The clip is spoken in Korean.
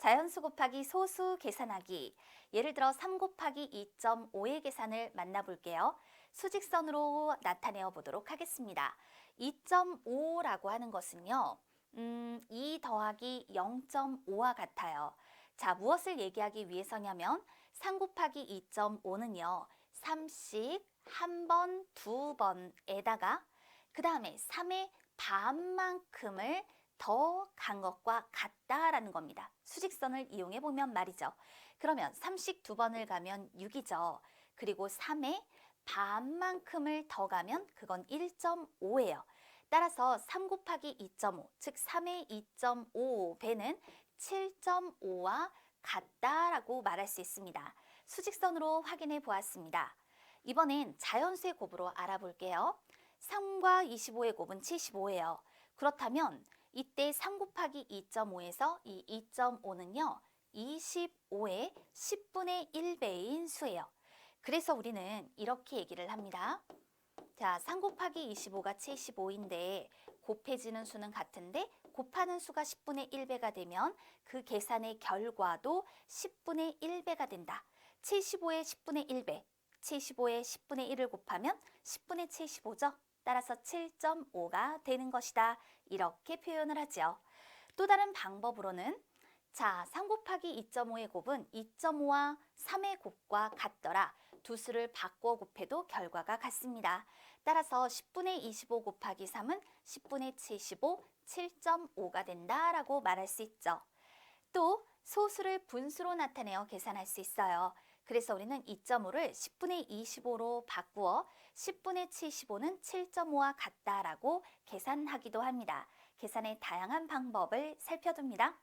자연수 곱하기 소수 계산하기. 예를 들어 3 곱하기 2.5의 계산을 만나볼게요. 수직선으로 나타내어 보도록 하겠습니다. 2.5라고 하는 것은요. 음, 2 더하기 0.5와 같아요. 자, 무엇을 얘기하기 위해서냐면 3 곱하기 2.5는요. 3씩 한 번, 두 번에다가 그 다음에 3의 반만큼을 더 간 것과 같다라는 겁니다. 수직선을 이용해 보면 말이죠. 그러면 3씩 두 번을 가면 6이죠. 그리고 3의 반만큼을 더 가면 그건 1.5예요. 따라서 3 곱하기 2.5, 즉 3의 2.5배는 7.5와 같다라고 말할 수 있습니다. 수직선으로 확인해 보았습니다. 이번엔 자연수의 곱으로 알아볼게요. 3과 25의 곱은 75예요. 그렇다면 이때 3 곱하기 2.5에서 이 2.5는요. 25의 10분의 1배인 수예요. 그래서 우리는 이렇게 얘기를 합니다. 자, 3 곱하기 25가 75인데 곱해지는 수는 같은데 곱하는 수가 10분의 1배가 되면 그 계산의 결과도 10분의 1배가 된다. 75의 10분의 1배, 75의 10분의 1을 곱하면 10분의 75죠. 따라서 7.5가 되는 것이다. 이렇게 표현을 하죠. 또 다른 방법으로는 자, 3 곱하기 2.5의 곱은 2.5와 3의 곱과 같더라. 두 수를 바꿔 곱해도 결과가 같습니다. 따라서 10분의 25 곱하기 3은 10분의 75, 7.5가 된다라고 말할 수 있죠. 또 소수를 분수로 나타내어 계산할 수 있어요. 그래서 우리는 2.5를 10분의 25로 바꾸어 10분의 75는 7.5와 같다라고 계산하기도 합니다. 계산의 다양한 방법을 살펴둡니다.